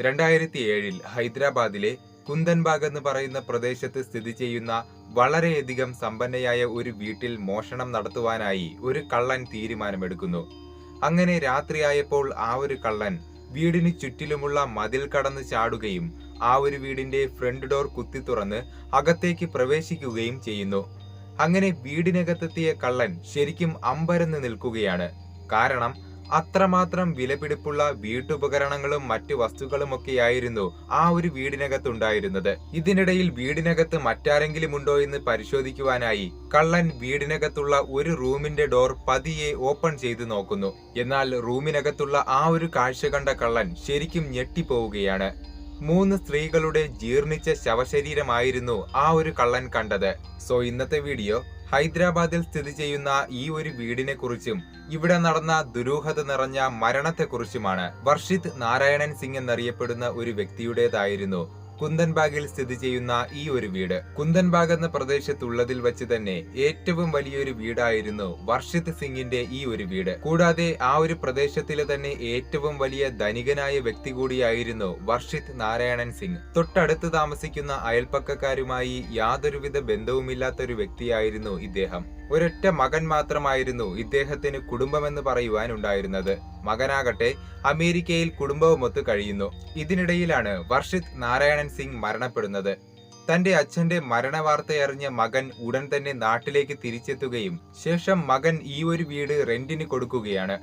രണ്ടായിരത്തി ഏഴിൽ ഹൈദരാബാദിലെ കുന്തൻബാഗ് എന്ന് പറയുന്ന പ്രദേശത്ത് സ്ഥിതി ചെയ്യുന്ന വളരെയധികം സമ്പന്നയായ ഒരു വീട്ടിൽ മോഷണം നടത്തുവാനായി ഒരു കള്ളൻ തീരുമാനമെടുക്കുന്നു. അങ്ങനെ രാത്രിയായപ്പോൾ ആ ഒരു കള്ളൻ വീടിന് ചുറ്റിലുമുള്ള മതിൽ കടന്ന് ചാടുകയും ആ ഒരു വീടിന്റെ ഫ്രണ്ട് ഡോർ കുത്തി തുറന്ന് അകത്തേക്ക് പ്രവേശിക്കുകയും ചെയ്യുന്നു. അങ്ങനെ വീടിനകത്തെത്തിയ കള്ളൻ ശരിക്കും അമ്പരന്ന് നിൽക്കുകയാണ്. കാരണം അത്രമാത്രം വിലപിടിപ്പുള്ള വീട്ടുപകരണങ്ങളും മറ്റു വസ്തുക്കളുമൊക്കെയായിരുന്നു ആ ഒരു വീടിനകത്ത് ഉണ്ടായിരുന്നത് ഇതിനിടയിൽ വീടിനകത്ത് മറ്റാരെങ്കിലും ഉണ്ടോ എന്ന് പരിശോധിക്കുവാനായി കള്ളൻ വീടിനകത്തുള്ള ഒരു റൂമിന്റെ ഡോർ പതിയെ ഓപ്പൺ ചെയ്തു നോക്കുന്നു. എന്നാൽ റൂമിനകത്തുള്ള ആ ഒരു കാഴ്ച കണ്ട കള്ളൻ ശരിക്കും ഞെട്ടിപ്പോവുകയാണ്. മൂന്ന് സ്ത്രീകളുടെ ജീർണിച്ച ശവശരീരമായിരുന്നു ആ ഒരു കള്ളൻ കണ്ടത്. സോ ഇന്നത്തെ വീഡിയോ ഹൈദരാബാദിൽ സ്ഥിതി ചെയ്യുന്ന ഈ ഒരു വീടിനെ കുറിച്ചും ഇവിടെ നടന്ന ദുരൂഹത നിറഞ്ഞ മരണത്തെക്കുറിച്ചുമാണ് വർഷിത് നാരായണൻ സിംഗ് എന്നറിയപ്പെടുന്ന ഒരു വ്യക്തിയുടേതായിരുന്നു. കുന്തൻബാഗിൽ സ്ഥിതി ചെയ്യുന്ന ഈ ഒരു വീട് കുന്തൻബാഗ് എന്ന പ്രദേശത്തുള്ളതിൽ വെച്ച് തന്നെ ഏറ്റവും വലിയൊരു വീടായിരുന്നു വർഷിത് സിംഗിന്റെ ഈ ഒരു വീട്. കൂടാതെ ആ ഒരു പ്രദേശത്തിലെ തന്നെ ഏറ്റവും വലിയ ധനികനായ വ്യക്തി കൂടിയായിരുന്നു വർഷിത് നാരായണൻ സിംഗ്. തൊട്ടടുത്ത് താമസിക്കുന്ന അയൽപ്പക്കക്കാരുമായി യാതൊരുവിധ ബന്ധവുമില്ലാത്ത ഒരു വ്യക്തിയായിരുന്നു ഇദ്ദേഹം. ഒരൊറ്റ മകൻ മാത്രമായിരുന്നു ഇദ്ദേഹത്തിന് കുടുംബമെന്ന് പറയുവാൻ ഉണ്ടായിരുന്നത് മകനാകട്ടെ അമേരിക്കയിൽ കുടുംബവുമൊത്ത് കഴിയുന്നു. ഇതിനിടയിലാണ് വർഷിത് നാരായണൻ സിംഗ് മരണപ്പെടുന്നത്. തന്റെ അച്ഛന്റെ മരണവാർത്തയറിഞ്ഞ മകൻ ഉടൻ തന്നെ നാട്ടിലേക്ക് തിരിച്ചെത്തുകയും ശേഷം മകൻ ഈ ഒരു വീട് റെന്റിന് കൊടുക്കുകയാണ്.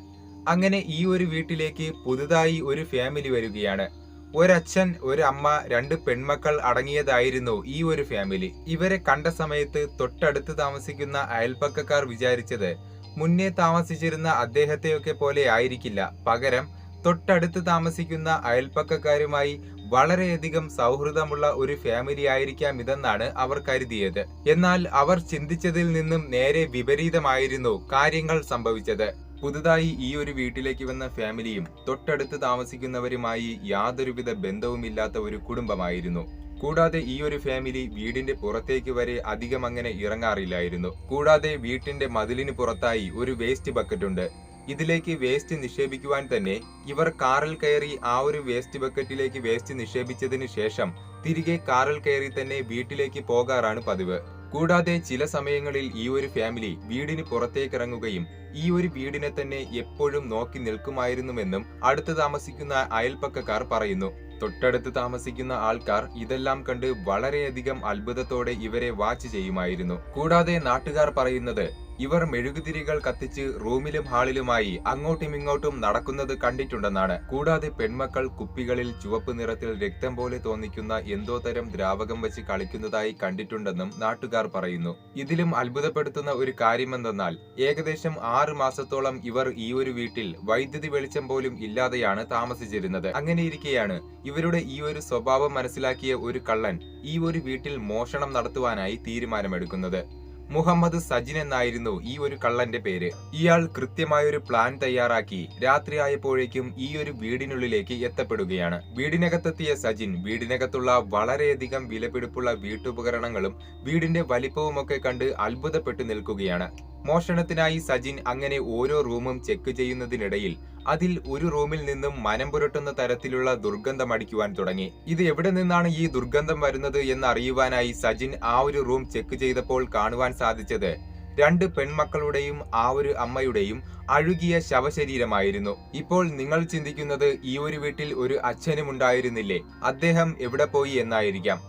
അങ്ങനെ ഈ ഒരു വീട്ടിലേക്ക് പുതുതായി ഒരു ഫാമിലി വരികയാണ്. ഒരച്ഛൻ ഒരു അമ്മ രണ്ട് പെൺമക്കൾ അടങ്ങിയതായിരുന്നു ഈ ഒരു ഫാമിലി ഇവരെ കണ്ട സമയത്ത് തൊട്ടടുത്ത് താമസിക്കുന്ന അയൽപ്പക്കക്കാർ വിചാരിച്ചത് മുന്നേ താമസിച്ചിരുന്ന അദ്ദേഹത്തെയൊക്കെ പോലെ ആയിരിക്കില്ല. പകരം തൊട്ടടുത്ത് താമസിക്കുന്ന അയൽപ്പക്കക്കാരുമായി വളരെയധികം സൗഹൃദമുള്ള ഒരു ഫാമിലി ആയിരിക്കാം ഇതെന്നാണ് അവർ കരുതിയത്. എന്നാൽ അവർ ചിന്തിച്ചതിൽ നിന്നും നേരെ വിപരീതമായിരുന്നു കാര്യങ്ങൾ സംഭവിച്ചത്. പുതുതായി ഈ ഒരു വീട്ടിലേക്ക് വന്ന ഫാമിലിയും തൊട്ടടുത്ത് താമസിക്കുന്നവരുമായി യാതൊരുവിധ ബന്ധവുമില്ലാത്ത ഒരു കുടുംബമായിരുന്നു. കൂടാതെ ഈ ഒരു ഫാമിലി വീടിന്റെ പുറത്തേക്ക് വരെ അധികം അങ്ങനെ ഇറങ്ങാറില്ലായിരുന്നു. കൂടാതെ വീട്ടിന്റെ മതിലിന് പുറത്തായി ഒരു വേസ്റ്റ് ബക്കറ്റ് ഉണ്ട് ഇതിലേക്ക് വേസ്റ്റ് നിക്ഷേപിക്കുവാൻ തന്നെ ഇവർ കാറിൽ കയറി ആ ഒരു വേസ്റ്റ് ബക്കറ്റിലേക്ക് വേസ്റ്റ് നിക്ഷേപിച്ചതിന് ശേഷം തിരികെ കാറിൽ കയറി തന്നെ വീട്ടിലേക്ക് പോകാറാണ് പതിവ്. കൂടാതെ ചില സമയങ്ങളിൽ ഈ ഒരു ഫാമിലി വീടിന് പുറത്തേക്കിറങ്ങുകയും ഈ ഒരു വീടിനെ തന്നെ എപ്പോഴും നോക്കി നിൽക്കുമായിരുന്നുവെന്നും അടുത്ത് താമസിക്കുന്ന അയൽപ്പക്കക്കാർ പറയുന്നു. തൊട്ടടുത്ത് താമസിക്കുന്ന ആൾക്കാർ ഇതെല്ലാം കണ്ട് വളരെയധികം അത്ഭുതത്തോടെ ഇവരെ വാച്ച് ചെയ്യുമായിരുന്നു. കൂടാതെ നാട്ടുകാർ പറയുന്നത് ഇവർ മെഴുകുതിരികൾ കത്തിച്ച് റൂമിലും ഹാളിലുമായി അങ്ങോട്ടും ഇങ്ങോട്ടും നടക്കുന്നത് കണ്ടിട്ടുണ്ടെന്നാണ്. കൂടാതെ പെൺമക്കൾ കുപ്പികളിൽ ചുവപ്പ് നിറത്തിൽ രക്തം പോലെ തോന്നിക്കുന്ന എന്തോ തരം ദ്രാവകം വെച്ച് കളിക്കുന്നതായി കണ്ടിട്ടുണ്ടെന്നും നാട്ടുകാർ പറയുന്നു. ഇതിലും അത്ഭുതപ്പെടുത്തുന്ന ഒരു കാര്യമെന്തെന്നാൽ ഏകദേശം ആറ് മാസത്തോളം ഇവർ ഈ ഒരു വീട്ടിൽ വൈദ്യുതി വെളിച്ചം പോലും ഇല്ലാതെയാണ് താമസിച്ചിരുന്നത്. അങ്ങനെയിരിക്കെയാണ് ഇവരുടെ ഈ ഒരു സ്വഭാവം മനസ്സിലാക്കിയ ഒരു കള്ളൻ ഈ ഒരു വീട്ടിൽ മോഷണം നടത്തുവാനായി തീരുമാനമെടുക്കുന്നത്. മുഹമ്മദ് സജിൻ എന്നായിരുന്നു ഈ ഒരു കള്ളന്റെ പേര്. ഇയാൾ കൃത്യമായൊരു പ്ലാൻ തയ്യാറാക്കി രാത്രിയായപ്പോഴേക്കും ഈ ഒരു വീടിനുള്ളിലേക്ക് എത്തപ്പെടുകയാണ്. വീടിനകത്തെത്തിയ സജിൻ വീടിനകത്തുള്ള വളരെയധികം വിലപിടിപ്പുള്ള വീട്ടുപകരണങ്ങളും വീടിന്റെ വലിപ്പവുമൊക്കെ കണ്ട് അത്ഭുതപ്പെട്ടു നിൽക്കുകയാണ്. മോഷണത്തിനായി സജിൻ അങ്ങനെ ഓരോ റൂമും ചെക്ക് ചെയ്യുന്നതിനിടയിൽ അതിൽ ഒരു റൂമിൽ നിന്നും മനം പുരട്ടുന്ന തരത്തിലുള്ള ദുർഗന്ധം അടിക്കുവാൻ തുടങ്ങി. ഇത് എവിടെ നിന്നാണ് ഈ ദുർഗന്ധം വരുന്നത് എന്ന് അറിയുവാനായി സജിൻ ആ ഒരു റൂം ചെക്ക് ചെയ്തപ്പോൾ കാണുവാൻ സാധിച്ചത് രണ്ട് പെൺമക്കളുടെയും ആ ഒരു അമ്മയുടെയും അഴുകിയ ശവശരീരമായിരുന്നു. ഇപ്പോൾ നിങ്ങൾ ചിന്തിക്കുന്നത് ഈ ഒരു വീട്ടിൽ ഒരു അച്ഛനും ഉണ്ടായിരുന്നില്ലേ അദ്ദേഹം എവിടെ പോയി എന്നായിരിക്കാം.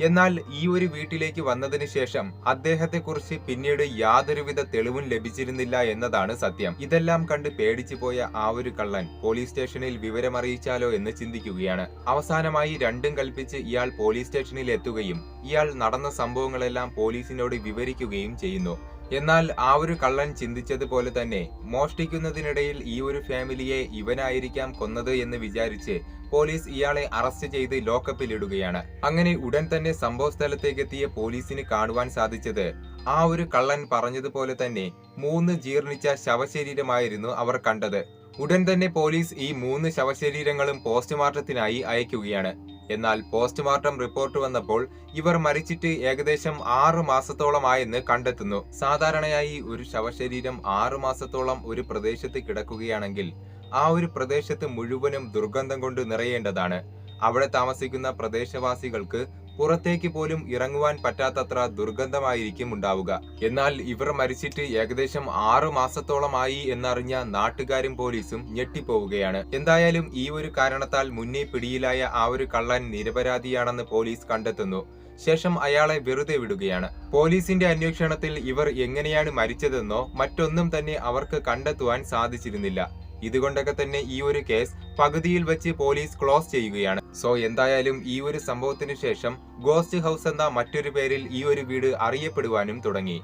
എന്നാൽ ഈ ഒരു വീട്ടിലേക്ക് വന്നതിന് ശേഷം അദ്ദേഹത്തെക്കുറിച്ച് പിന്നീട് യാതൊരുവിധ തെളിവും ലഭിച്ചിരുന്നില്ല എന്നതാണ് സത്യം. ഇതെല്ലാം കണ്ട് പേടിച്ചു പോയ ആ ഒരു കള്ളൻ പോലീസ് സ്റ്റേഷനിൽ വിവരമറിയിച്ചാലോ എന്ന് ചിന്തിക്കുകയാണ്. അവസാനമായി രണ്ടും കൽപ്പിച്ച് ഇയാൾ പോലീസ് സ്റ്റേഷനിൽ എത്തുകയും ഇയാൾ നടന്ന സംഭവങ്ങളെല്ലാം പോലീസിനോട് വിവരിക്കുകയും ചെയ്യുന്നു. എന്നാൽ ആ ഒരു കള്ളൻ ചിന്തിച്ചതുപോലെ തന്നെ മോഷ്ടിക്കുന്നതിനിടയിൽ ഈ ഒരു ഫാമിലിയെ ഇവനായിരിക്കാം കൊന്നത് എന്ന് വിചാരിച്ച് പോലീസ് ഇയാളെ അറസ്റ്റ് ചെയ്ത് ലോക്കപ്പിൽ ഇടുകയാണ് അങ്ങനെ ഉടൻ തന്നെ സംഭവ സ്ഥലത്തേക്ക് എത്തിയ പോലീസിന് കാണുവാൻ സാധിച്ചത് ആ ഒരു കള്ളൻ പറഞ്ഞതുപോലെ തന്നെ മൂന്ന് ജീർണിച്ച ശവശരീരമായിരുന്നു അവർ കണ്ടത്. ഉടൻ തന്നെ പോലീസ് ഈ മൂന്ന് ശവശരീരങ്ങളും പോസ്റ്റ്മോർട്ടത്തിനായി അയക്കുകയാണ്. എന്നാൽ പോസ്റ്റ്മോർട്ടം റിപ്പോർട്ട് വന്നപ്പോൾ ഇവർ മരിച്ചിട്ട് ഏകദേശം ആറു മാസത്തോളമായെന്ന് കണ്ടെത്തുന്നു. സാധാരണയായി ഒരു ശവശരീരം ആറു മാസത്തോളം ഒരു പ്രദേശത്ത് കിടക്കുകയാണെങ്കിൽ ആ ഒരു പ്രദേശത്ത് മുഴുവനും ദുർഗന്ധം കൊണ്ട് നിറയേണ്ടതാണ്. അവിടെ താമസിക്കുന്ന പ്രദേശവാസികൾക്ക് പുറത്തേക്ക് പോലും ഇറങ്ങുവാൻ പറ്റാത്തത്ര ദുർഗന്ധമായിരിക്കും ഉണ്ടാവുക. എന്നാൽ ഇവർ മരിച്ചിട്ട് ഏകദേശം ആറു മാസത്തോളമായി എന്നറിഞ്ഞ നാട്ടുകാരും പോലീസും ഞെട്ടിപ്പോവുകയാണ്. എന്തായാലും ഈ ഒരു കാരണത്താൽ മുന്നേ പിടിയിലായ ആ ഒരു കള്ളൻ നിരപരാധിയാണെന്ന് പോലീസ് കണ്ടെത്തുന്നു. ശേഷം അയാളെ വെറുതെ വിടുകയാണ്. പോലീസിന്റെ അന്വേഷണത്തിൽ ഇവർ എങ്ങനെയാണ് മരിച്ചതെന്നോ മറ്റൊന്നും തന്നെ അവർക്ക് കണ്ടെത്തുവാൻ സാധിച്ചിരുന്നില്ല. ഇതുകൊണ്ടൊക്കെ തന്നെ ഈ ഒരു കേസ് പകുതിയിൽ വെച്ച് പോലീസ് ക്ലോസ് ചെയ്യുകയാണ്. സോ എന്തായാലും ഈ ഒരു സംഭവത്തിന് ശേഷം ഗോസ്റ്റ് ഹൗസ് എന്ന മറ്റൊരു പേരിൽ ഈ ഒരു വീട് അറിയപ്പെടുവാനും തുടങ്ങി.